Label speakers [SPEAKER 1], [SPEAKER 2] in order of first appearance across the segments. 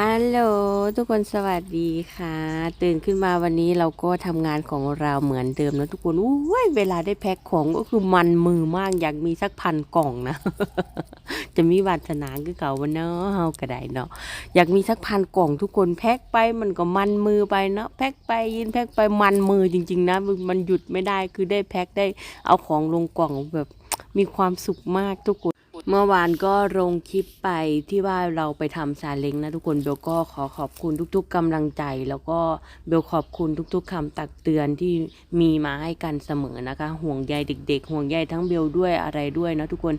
[SPEAKER 1] ฮัลโหลทุกคนสวัสดีค่ะ ตื่นขึ้นมาวันนี้เราก็ทำงานของเราเหมือนเดิมนะทุกคนอุ้ยเวลาได้แพ็คของก็คือมันมือมากอยากมีสักพันกล่องนะ จะมีวาสนาคือเก่าวันเนาะเฮาก็ได้เนาะอยากมีสักพันกล่องทุกคนแพ็คไปมันก็มันมือไปเนาะแพ็คไปยินแพ็คไปมันมือจริง ๆ นะ มันหยุดไม่ได้คือได้แพ็คได้เอาของลงกล่องแบบมีความสุขมากทุกคน เมื่อวานก็ลงคลิปไปที่ว่าเราไปทำซาเล้งนะทุกคนเบลก็ขอขอบคุณทุกๆกำลังใจ แล้วก็เบลขอบคุณทุกๆคำตักเตือนที่มีมาให้กันเสมอนะคะ ห่วงใยเด็ก ๆ ห่วงใยทั้งเบลด้วยอะไรด้วยนะทุกคน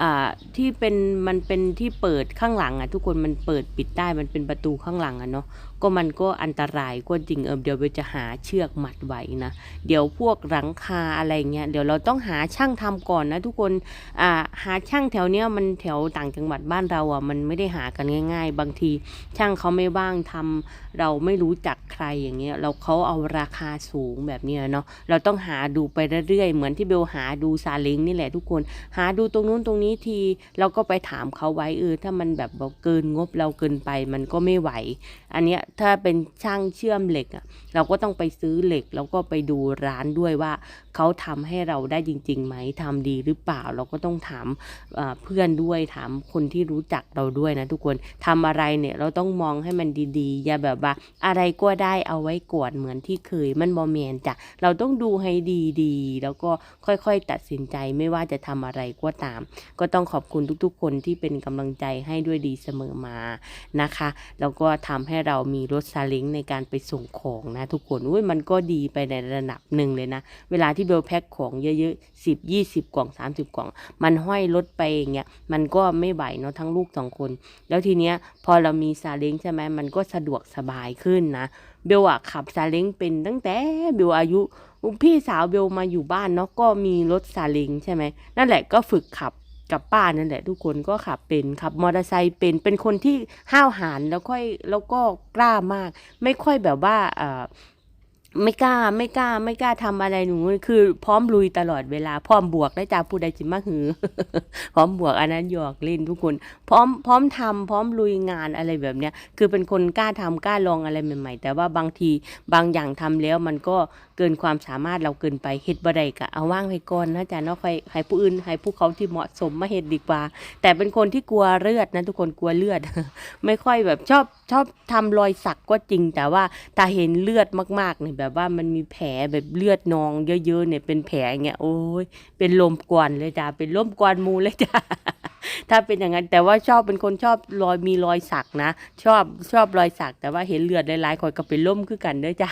[SPEAKER 1] อ่าที่เป็นมันเป็นที่เปิดข้างหลังอะทุกคนมันเปิดปิดได้มันเป็นประตูข้างหลังอะเนาะ ก็มันก็อันตรายก็จริงเออเดี๋ยวเบลจะหาเชือกมัดไว้นะ เดี๋ยวพวกหลังคาอะไรเงี้ยเดี๋ยวเราต้องหาช่างทำก่อนนะ ทุกคนอ่าหาช่างแถวเนี้ยมันแถวต่างจังหวัดบ้านเราอะมันไม่ได้หากันง่าย ๆ บางทีช่างเขาไม่ว่างทำเราไม่รู้จักใครอย่างเงี้ยเราเขาเอาราคาสูงแบบเนี้ยเนาะเราต้องหาดูไปเรื่อยๆเหมือนที่เบลหาดูซาเล้งนี่แหละทุกคน หาดูตรงนู้นตรงนี้ทีเราก็ไปถามเขาไว้เออถ้ามันแบบเกินงบเราเกินไปมันก็ไม่ไหว อันเนี้ยถ้าเป็นช่างเชื่อมเหล็กอะเราก็ต้องไปซื้อเหล็ก แล้วก็ไปดูร้านด้วยว่าเขาทำให้เราได้จริงๆไหมทำดีหรือเปล่า เราก็ต้องถามเพื่อนด้วยถามคนที่รู้จักเราด้วยนะทุกคนทำอะไรเนี่ยเราต้องมองให้มันดีๆ อย่าแบบว่าอะไรก็ได้เอาไว้กวดเหมือนที่เคยมันบอมแมนจ้ะเราต้องดูให้ดีๆ แล้วก็ค่อยๆ ตัดสินใจไม่ว่าจะทำอะไรก็ตาม ก็ต้องขอบคุณทุกๆ คนที่เป็นกำลังใจให้ด้วยดีเสมอมานะคะ แล้วก็ทำให้เรามีีรถซาเล้งในการไปส่งของนะทุกคนอุ้ยมันก็ดีไปในระดับหนึ่งเลยนะ เวลาที่เบลแพ็คของเยอะๆสิบยี่สิบกล่องสามสิบกล่อง มันห้อยรถไปอย่างเงี้ยมันก็ไม่ไหวเนาะทั้งลูกสองคน แล้วทีเนี้ยพอเรามีซาเล้งใช่ไหมมันก็สะดวกสบายขึ้นนะเบลอะขับซาเล้งเป็นตั้งแต่เบลอายุพี่สาวเบลมาอยู่บ้านเนาะก็มีรถซาเล้งใช่ไหมนั่นแหละก็ฝึกขับ กับป้านั่นแหละทุกคนก็ขับเป็นขับมอเตอร์ไซค์เป็นเป็นคนที่ห้าวหาญแล้วค่อยแล้วก็กล้ามาก ไม่ค่อยแบบว่าเอ่อไม่กล้าไม่กล้าไม่กล้าทำอะไรหนูคือ พร้อมลุยตลอดเวลาพร้อมบวกได้จ้าผู้ใดจิมาหือ พร้อมบวกอันนั้นหยอกเล่นทุกคน พร้อมพร้อมทำพร้อมลุยงานอะไรแบบเนี้ยคือเป็นคนกล้าทำกล้าลองอะไรใหม่ ๆ แต่ว่าบางทีบางอย่างทำแล้วมันก็ เกินความสามารถเราเกินไปเฮ็ดบ่ได้ก็เอาว่างไว้ก่อนนะจ๊ะเนาะให้ให้ผู้อื่นให้ผู้เขาที่เหมาะสมมาเฮ็ดดีกว่า แต่เป็นคนที่กลัวเลือดนะทุกคนกลัวเลือด ไม่ค่อยแบบชอบชอบทำรอยสักก็จริง แต่ว่าถ้าเห็นเลือดมากๆเนี่ยแบบว่ามันมีแผลแบบเลือดนองเยอะๆเนี่ยเป็นแผลอย่างเงี้ยโอ้ยเป็นลมกวนเลยจ้ะเป็นลมกวนมูเลยจ้ะถ้าเป็นอย่างนั้นแต่ว่าชอบเป็นคนชอบรอยมีรอยสักนะ ชอบชอบรอยสัก แต่ว่าเห็นเลือดหลายๆคนก็เป็นล่มคือกันเด้อจ้ะ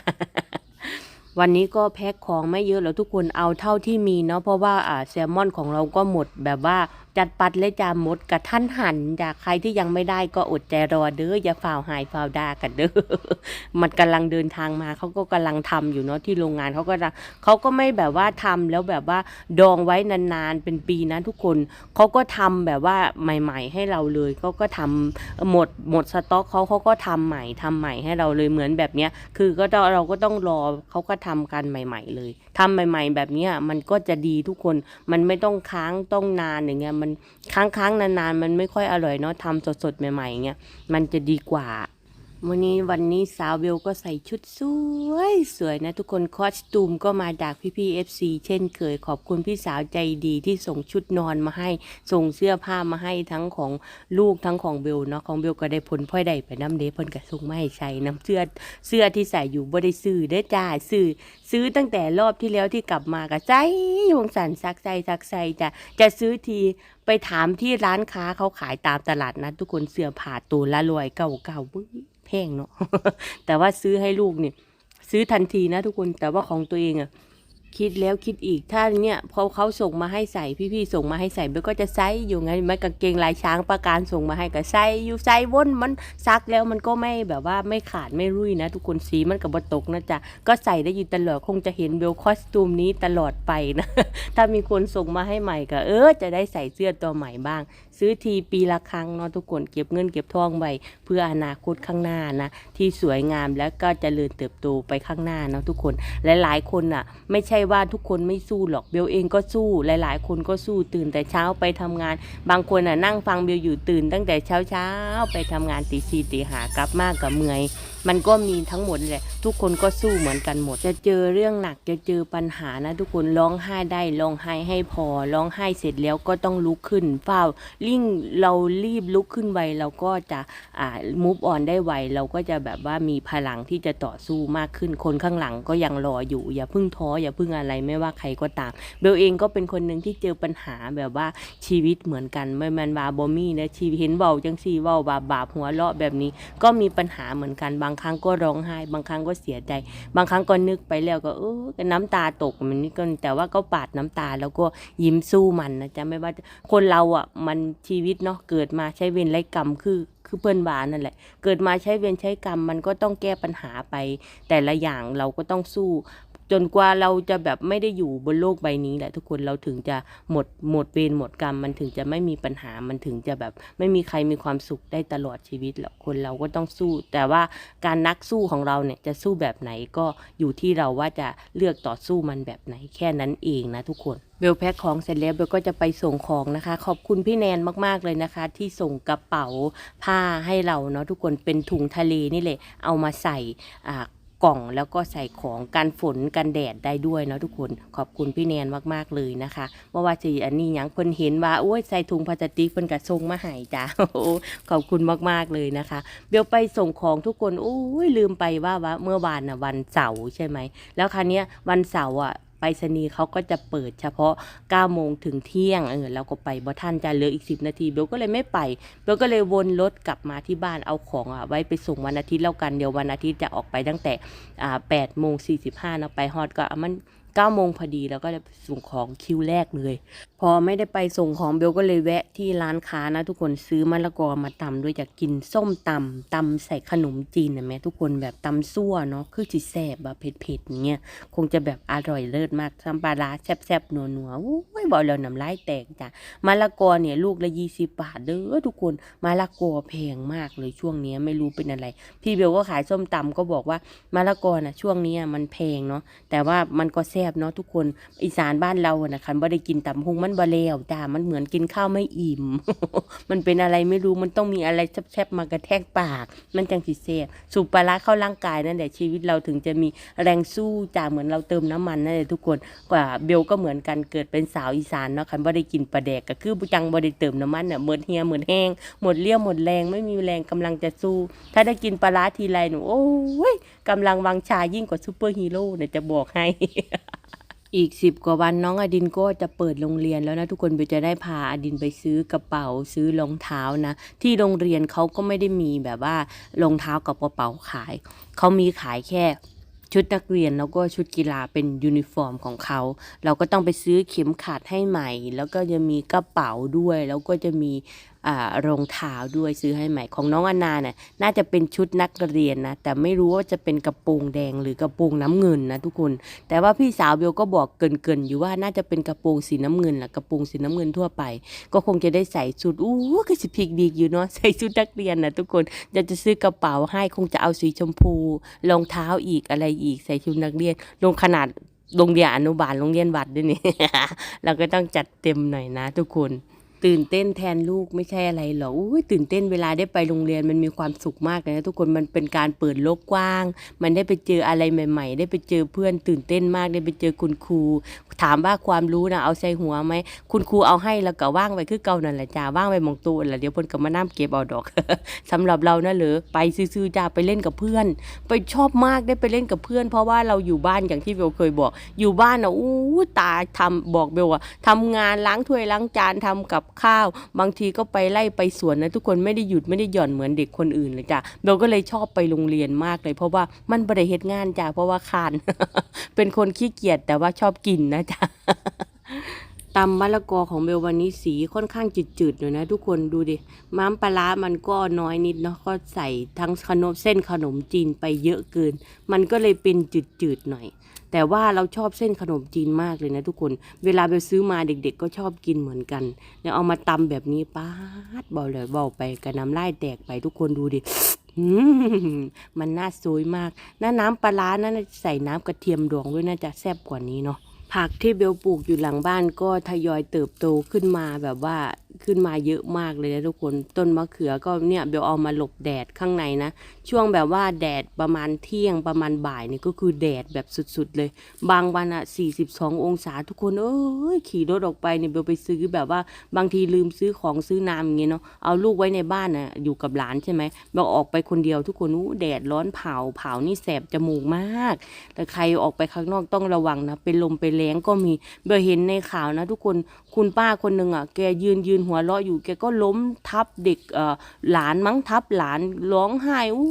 [SPEAKER 1] วันนี้ก็แพ็คของไม่เยอะแล้วทุกคนเอาเท่าที่มีเนาะเพราะว่าอ่าแซลมอนของเราก็หมดแบบว่า จัดปัดเลยจ้าหมดกระทันหันจากใครที่ยังไม่ได้ก็อดใจรอเด้ออย่าฝ่าวหายฝ่าวดากันเด้อมันกำลังเดินทางมาเขาก็กำลังทำอยู่เนาะที่โรงงานเขาก็เขาก็ไม่แบบว่าทำแล้วแบบว่าดองไว้นานๆเป็นปีนะทุกคนเขาก็ทำแบบว่าใหม่ ๆ ให้เราเลยเขาก็ทำหมดหมดสต็อกเขาเขาก็ทำใหม่ทำใหม่ให้เราเลยเหมือนแบบเนี้ยคือก็เราก็ต้องรอเขาก็ทำกันใหม่ ๆ เลย ทำใหม่ ๆ แบบนี้มันก็จะดีทุกคน มันไม่ต้องค้างต้องนานอย่างเงี้ย มันค้างค้างๆนานๆ มันไม่ค่อยอร่อยเนาะทำสดๆใหม่ๆอย่างเงี้ย มันจะดีกว่า วันนี้วันนี้สาวเบลก็ใส่ชุดสวยสวยนะทุกคนคอสตูมก็มาจากพี่พี่เอฟซีเช่นเคยขอบคุณพี่สาวใจดีที่ส่งชุดนอนมาให้ ส่งเสื้อผ้ามาให้ทั้งของลูกทั้งของเบลเนาะของเบลก็ได้ผลพลอยได้ไปน้ำเดเพิ่นก็ส่งมาให้ใส่น้ำเสื้อเสื้อที่ใส่อยู่บ่ได้ซื้อได้จ้าซื้อซื้อตั้งแต่รอบที่แล้วที่กลับมาก็ใจวงสันซักใส่ซักใส่จะจะซื้อทีไปถามที่ร้านค้าเขาขายตามตลาดนัดทุกคนเสื้อผ้าตัวละรวยเก่าเก่าบึ้ง แพงเนาะแต่ว่าซื้อให้ลูกเนี่ย ซื้อทันทีนะทุกคนแต่ว่าของตัวเองอะคิดแล้วคิดอีกถ้าเนี่ยพอเขาส่งมาให้ใส่พี่ๆส่งมาให้ใส่เบลก็จะใส่อยู่ไงไม่กางเกงลายช้างประการส่งมาให้ก็ใส่อยู่ใส่วนมันซักแล้วมันก็ไม่แบบว่าไม่ขาดไม่รุ่ยนะ ทุกคนสีมันกับบตกนะจ๊ะก็ใส่ได้อยู่ตลอดคงจะเห็นเบลคอสตูมนี้ตลอดไปนะ ถ้ามีคนส่งมาให้ใหม่ก็เออจะได้ใส่เสื้อตัวใหม่บ้าง ซื้อทีปีละครั้งเนาะทุกคนเก็บเงินเก็บทองไว้เพื่ออนาคตข้างหน้านะที่สวยงามแล้วก็จเจริญเติบโตไปข้างหน้าเนาะทุกคนและหลายคนอะ ไม่ใช่ว่าทุกคนไม่สู้หรอกเบลเองก็สู้หลายๆ คนก็สู้ตื่นแต่เช้าไปทำงาน บางคนอะนั่งฟังเบลอยู่ตื่น ตั้งแต่เช้าเช้าไปทำงานตีสี่ตีหากลับมากกับเมื่อย มันก็มีทั้งหมดแหละ ทุกคนก็สู้เหมือนกันหมด จะเจอเรื่องหนักจะเจอปัญหานะ ทุกคนร้องไห้ได้ร้องไห้ให้พอร้องไห้เสร็จแล้วก็ต้องลุกขึ้นเฝ้าลิ่งเรารีบลุกขึ้นไวเราก็จะอ่ามูฟออนได้ไวเราก็จะแบบว่ามีพลังที่จะต่อสู้มากขึ้นคนข้างหลังก็ยังรออยู่ อย่าเพิ่งท้ออย่าเพิ่งอะไรไม่ว่าใครก็ตาม เบลเองก็เป็นคนหนึ่งที่เจอปัญหาแบบว่าชีวิตเหมือนกันไม่แมันบาบอมี่นะชีวิตเห็นเบาจังซีเบาบาบาหัวเราะแบบนี้ ก็มีปัญหาเหมือนกันบางครั้งก็ร้องไห้ บางครั้งก็เสียใจ บางครั้งก็นึกไปแล้วก็เออก็น้ำตาตกมันนี่ก็แต่ว่าก็ปาดน้ำตาแล้วก็ยิ้มสู้มันนะจ๊ะไม่ว่าคนเราอะมันชีวิตเนาะเกิดมาใช้เวรไร้กรรมคือคือเพื่อนบานนั่นแหละ เกิดมาใช้เวรใช้กรรมมันก็ต้องแก้ปัญหาไป แต่ละอย่างเราก็ต้องสู้ จนกว่าเราจะแบบไม่ได้อยู่บนโลกใบนี้แหละทุกคนเราถึงจะหมดหมดเวรหมดกรรม มันถึงจะไม่มีปัญหามันถึงจะแบบไม่มีใครมีความสุขได้ตลอดชีวิตหรอกคนเราก็ต้องสู้ แต่ว่าการนักสู้ของเราเนี่ยจะสู้แบบไหนก็อยู่ที่เราว่าจะเลือกต่อสู้มันแบบไหนแค่นั้นเองนะทุกคนเบลแพ็คของเสร็จแล้วเบลก็จะไปส่งของนะคะ ขอบคุณพี่แนนมากๆเลยนะคะ ที่ส่งกระเป๋าผ้าให้เราเนาะทุกคนเป็นถุงทะเลนี่แหละเอามาใส่อ่า กล่องแล้วก็ใส่ของกันฝนกันแดดได้ด้วยเนาะทุกคนขอบคุณพี่แนนมากๆเลยนะคะเมื่อว่าจะอันนี้ยังเพิ่นเห็นว่าโอ้ยใส่ถุงพลาสติกเพิ่นกระทรงมาหายจ้าโอ้ขอบคุณมากๆเลยนะคะเบลไปส่งของทุกคนโอ้ยลืมไปว่าว่าเมื่อวานน่ะวันเสาร์ใช่ไหมแล้วคราวนี้วันเสาร์อะ ษณีย์เขาก็จะเปิดเฉพาะ9โมงถึงเที่ยงเออเราก็ไปบ่ทันจะเหลืออีก 10 นาทีเบลก็เลยไม่ไปเบลก็เลยวนรถกลับมาที่บ้านเอาของอะไว้ไปส่งวันอาทิตย์แล้วกันเดี๋ยววันอาทิตย์จะออกไปตั้งแต่อ่า8โมง45นะไปฮอดก็อะมัน 9โมงพอดีแล้วก็เลยส่งของคิวแรกเลย พอไม่ได้ไปส่งของเบลก็เลยแวะที่ร้านค้านะ ทุกคนซื้อมะละกอมาตำด้วยอยากกินส้มตำตำใส่ขนมจีนนะแม่ทุกคนแบบตำซั่วเนาะคือจิแซบแบบเผ็ดๆเงี้ยคงจะแบบอร่อยเลิศมากซัมปาร้าแซ่บๆนัวๆโอ้ยบอกแล้วน้ำลายแตกจ้ะมะละกอเนี่ยลูกละยี่สิบบาทเด้อทุกคนมะละกอแพงมากเลยช่วงนี้ไม่รู้เป็นอะไร พี่เบลก็ขายส้มตำก็บอกว่ามะละกอนะช่วงนี้มันแพงเนาะแต่ว่ามันก็แซ่บเนาะทุกคนอีสานบ้านเราอะนะคันบ่ได้กินตำฮงมันบ่แล้วจ้ามันเหมือนกินข้าวไม่อิ่ม มันเป็นอะไรไม่รู้มันต้องมีอะไรแซ่บๆมากระแทกปาก มันจังสิแซ่บสูบปลาร้าเข้าร่างกายนั่นแหละชีวิตเราถึงจะมีแรงสู้จ้าเหมือนเราเติมน้ำมันนั่นแหละทุกคนกว่าเบลก็เหมือนกันเกิดเป็นสาวอีสานเนาะคันบ่ได้กินปลาแดกก็คือจังบ่ได้เติมน้ำมันเนี่ยหมดเฮียเหมดแห้งหมดเลี้ยวหมดแรงไม่มีแรงกำลังจะสู้ ถ้าได้กินปลาร้าทีไรหนูโอ้ยกำลังวังชายิ่งกว่าซูเปอร์ฮีโร่เนี่ยจะบอกให้ อีกสิบกว่าวันน้องอดินก็จะเปิดโรงเรียนแล้วนะทุกคนเบลจะได้พาอดินไปซื้อกระเป๋าซื้อรองเท้านะ ที่โรงเรียนเขาก็ไม่ได้มีแบบว่ารองเท้ากับกระเป๋าขายเขามีขายแค่ชุดนักเรียนแล้วก็ชุดกีฬาเป็นยูนิฟอร์มของเขา เราก็ต้องไปซื้อเข็มขัดให้ใหม่ แล้วก็จะมีกระเป๋าด้วย แล้วก็จะมี รองเท้าด้วยซื้อให้ใหม่ของน้องอนาเนี่ยน่าจะเป็นชุดนักเรียนนะแต่ไม่รู้ว่าจะเป็นกระโปรงแดงหรือกระโปรงน้ำเงินนะทุกคน แต่ว่าพี่สาวเบลก็บอกเกินๆอยู่ว่าน่าจะเป็นกระโปรงสีน้ำเงินแหละกระโปรงสีน้ำเงินทั่วไป ก็คงจะได้ใส่ชุดอู้ก็สิพิกดีอยู่เนาะใส่ชุดนักเรียนนะทุกคนจะจะซื้อกระเป๋าให้คงจะเอาสีชมพูรองเท้าอีกอะไรอีกใส่ชุดนักเรียนลงขนาดโรงเรียนอนุบาลโรงเรียนวัดด้วยนี่ เราก็ต้องจัดเต็มหน่อยนะทุกคน ตื่นเต้นแทนลูกไม่ใช่อะไรหรอกอุ้ยตื่นเต้นเวลาได้ไปโรงเรียนมันมีความสุขมากเลยนะทุกคนมันเป็นการเปิดโลกกว้าง มันได้ไปเจออะไรใหม่ ๆ ได้ไปเจอเพื่อนตื่นเต้นมากได้ไปเจอคุณครู ถามว่าความรู้นะเอาใส่หัวไหมคุณครูเอาให้แล้วก็ว่างไว้คือเก่านั่นแหละจ้าว่างไว้หมองตูนแหละเดี๋ยวเพิ่นก็มาน้ำเก็บเอาดอกสำหรับเรานะเหรอไปซื่อๆจ้าไปเล่นกับเพื่อน ไปชอบมากได้ไปเล่นกับเพื่อน เพราะว่าเราอยู่บ้านอย่างที่เบลเคยบอก อยู่บ้านอะอู้ตาทำบอกเบลว่าทำงานล้างถ้วยล้างจานทำกับข้าว บางทีก็ไปไล่ไปสวนนะทุกคนไม่ได้หยุดไม่ได้หย่อนเหมือนเด็กคนอื่นเลยจ้ะเบลก็เลยชอบไปโรงเรียนมากเลย เพราะว่ามันบริเหตุงานจ้ะเพราะว่าคานเป็นคนขี้เกียจแต่ว่าชอบกินนะจ๊ะ ตำมะละกอของเบลวันนี้สีค่อนข้างจืดๆหน่อยนะ ทุกคนดูดิม้ามปลาร้ามันก็น้อยนิดเนาะก็ใส่ทั้งขนมเส้นขนมจีนไปเยอะเกิน มันก็เลยเป็นจืดๆหน่อย แต่ว่าเราชอบเส้นขนมจีนมากเลยนะ ทุกคน เวลาไปซื้อมาเด็ก ๆ ก็ชอบกินเหมือนกันแล้วเอามาตำแบบนี้ป้าดเบาเลยเบาไปกระน้ำลายแตกไปทุกคนดูดิมันน่าซวยมากน้าน้ำปลาร้านั่นใส่น้ำกระเทียมดองด้วยน่าจะแซ่บกว่านี้เนาะ ผักที่เบลปลูกอยู่หลังบ้านก็ทยอยเติบโตขึ้นมาแบบว่า ขึ้นมาเยอะมากเลยนะทุกคน ต้นมะเขือก็เนี่ยเบลเอามาหลบแดดข้างในนะ ช่วงแบบว่าแดดประมาณเที่ยงประมาณบ่ายนี่ก็คือแดดแบบสุดๆเลย บางวันอะ42 องศาทุกคนเอ้ยขี่รถออกไปเนี่ยเบลไปซื้อแบบว่าบางทีลืมซื้อของซื้อน้ำอย่างเงี้ยเนาะเอาลูกไว้ในบ้านนะอยู่กับหลานใช่ไหมเบลออกไปคนเดียวทุกคนอู้แดดร้อนเผาเผานี่แสบจมูกมาก แต่ใครออกไปข้างนอกต้องระวังนะเป็นลมเป็นแรงก็มีเบลเห็นในข่าวนะ ทุกคน คุณป้าคนหนึ่งอะแกยืนยืนหัวเราะอยู่แกก็ล้มทับเด็กเอ่อหลานมั้งทับหลานร้องไห้อู้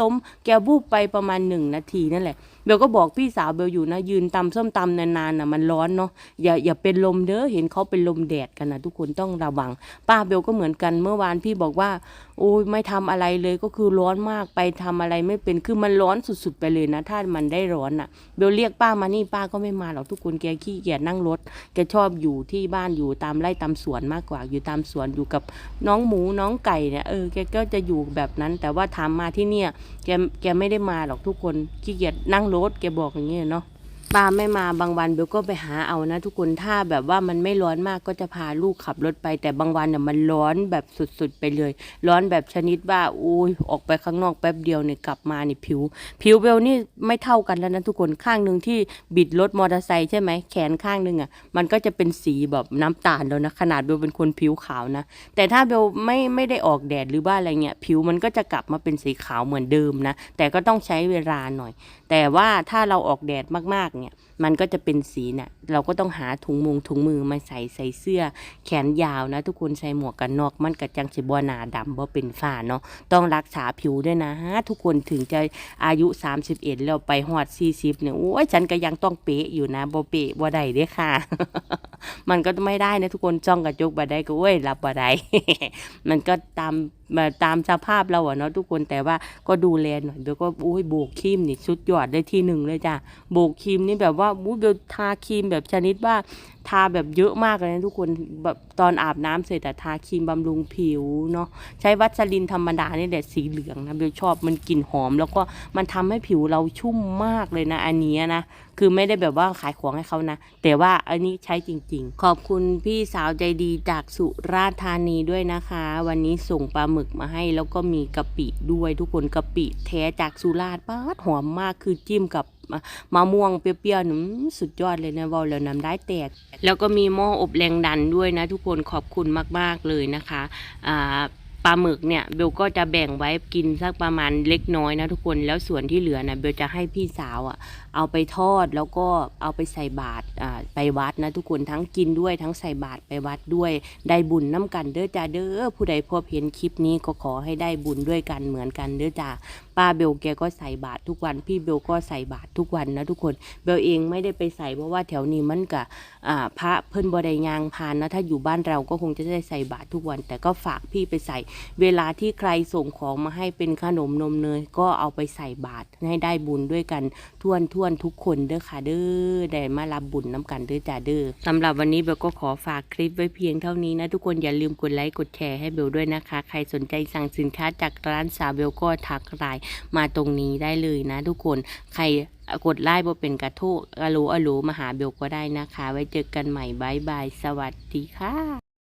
[SPEAKER 1] ล้มแกบูบไปประมาณหนึ่งนาทีนั่นแหละ เบลก็บอกพี่สาวเบลอยู่นะยืนตำส้มตำนานๆน่ะมันร้อนเนาะอย่าอย่าเป็นลมเด้อเห็นเขาเป็นลมแดดกันนะทุกคนต้องระวัง ป้าเบลก็เหมือนกันเมื่อวานพี่บอกว่า โอ้ยไม่ทำอะไรเลยก็คือร้อนมากไปทำอะไรไม่เป็นคือมันร้อนสุดๆไปเลยนะถ้ามันได้ร้อนอะเบลเรียกป้ามานี่ป้าก็ไม่มาหรอกทุกคนแกขี้เกียจนั่งรถแกชอบอยู่ที่บ้านอยู่ตามไร่ตามสวนมากกว่าอยู่ตามสวนอยู่กับน้องหมูน้องไก่เนี่ยเออแกก็จะอยู่แบบนั้น แต่ว่าถามมาที่เนี่ยแกแกไม่ได้มาหรอกทุกคนขี้เกียจนั่งรถแกบอกอย่างเงี้ยเนาะ ป้าไม่มาบางวันเบลก็ไปหาเอานะ ทุกคนถ้าแบบว่ามันไม่ร้อนมากก็จะพาลูกขับรถไป แต่บางวันเนี่ยมันร้อนแบบสุดๆไปเลย ร้อนแบบชนิดว่าอุ้ยออกไปข้างนอกแป๊บเดียวเนี่ยกลับมานี่ผิว ผิวเบลนี่ไม่เท่ากันแล้วนะทุกคนข้างหนึ่งที่บิดรถมอเตอร์ไซค์ใช่ไหมแขนข้างหนึ่งอะมันก็จะเป็นสีแบบน้ำตาลแล้วนะขนาดเบลเป็นคนผิวขาวนะ แต่ถ้าเบลไม่ไม่ได้ออกแดดหรือว่าอะไรเงี้ยผิวมันก็จะกลับมาเป็นสีขาวเหมือนเดิมนะแต่ก็ต้องใช้เวลาหน่อย แต่ว่าถ้าเราออกแดดมากๆเนี่ยมันก็จะเป็นสีเนี่ย เราก็ต้องหาถุงมุงถุงมือมาใส่ใส่เสื้อ แขนยาวนะทุกคนใส่หมวกกันน็อกมันกระจังสิบหนาดำบ่เป็นฝ้าเนาะต้องรักษาผิวด้วยนะทุกคนถึงจะอายุ 31 แล้วไปหอด 40เนี่ยโอ้ยฉันก็ยังต้องเป๊ะอยู่นะบ่เป๊ะบ่ได้เด้ค่ะ มันก็ไม่ได้นะทุกคนจ้องกระจกบ่ได้ก็โอ้ยรับบ่ได้มันก็ตามมาตามสภาพเราอะเนาะทุกคนแต่ว่าก็ดูแลหน่อยเบลก็โอ้ยโบกครีมนี่ชุดยอดได้ที่หนึ่งเลยจ้ะโบกครีมนี่แบบว่าอู้เบลทาครีมแบบแบบชนิดว่าทาแบบเยอะมากเลยนะทุกคนแบบตอนอาบน้ำเสร็จแต่ทาครีมบำรุงผิวเนาะใช้วัสลินธรรมดานี่แหละสีเหลืองนะเบลชอบมันกลิ่นหอม แล้วก็มันทำให้ผิวเราชุ่มมากเลยนะ อันนี้นะคือไม่ได้แบบว่าขายของให้เขานะ แต่ว่าอันนี้ใช้จริง ๆ ขอบคุณพี่สาวใจดีจากสุราษฎร์ธานีด้วยนะคะ วันนี้ส่งปลาหมึกมาให้ แล้วก็มีกะปิด้วยทุกคนกะปิแท้จากสุราษฎร์ป้าดหอมมากคือจิ้มกับ มะม่วงเปรี้ยวๆหนุ่มสุดยอดเลยนะวอลแล้วน้ำได้แตก แล้วก็มีหม้ออบแรงดันด้วยนะ ทุกคนขอบคุณมากๆเลยนะคะอ่าปลาหมึกเนี่ยเบลก็จะแบ่งไว้กินสักประมาณเล็กน้อยนะทุกคนแล้วส่วนที่เหลือนะเบลจะให้พี่สาวอะเอาไปทอดแล้วก็เอาไปใส่บาตรอ่าไปวัดนะทุกคนทั้งกินด้วยทั้งใส่บาตรไปวัดด้วยได้บุญน้ำกันเด้อจ้าเด้อผู้ใดพบเห็นคลิปนี้ก็ขอให้ได้บุญด้วยกันเหมือนกันเด้อจ้า ป้าเบลแกก็ใส่บาตรทุกวัน พี่เบลก็ใส่บาตรทุกวันนะทุกคนเบลเองไม่ได้ไปใส่เพราะว่าแถวนี้มันกะพระเพิ่นบไดยางพานนะถ้าอยู่บ้านเราก็คงจะได้ใส่บาตรทุกวัน แต่ก็ฝากพี่ไปใส่ เวลาที่ใครส่งของมาให้เป็นขนมนมเนยก็เอาไปใส่บาตรให้ได้บุญด้วยกันท่วนท่วนทุกคนเด้อค่ะเด้อได้มารับบุญน้ำกันเด้อจ้าเด้อสำหรับวันนี้เบลก็ขอฝากคลิปไว้เพียงเท่านี้นะทุกคนอย่าลืมกดไลค์กดแชร์ให้เบลด้วยนะคะ ใครสนใจสั่งสินค้าจากร้านสาวเบลก็ทักไลน์มาตรงนี้ได้เลยนะทุกคนใครกดไลค์บ่เป็นกระทู้อะโหลอะโหลมาหาเบลก็ได้นะคะ ไว้เจอกันใหม่บายบาย สวัสดีค่ะ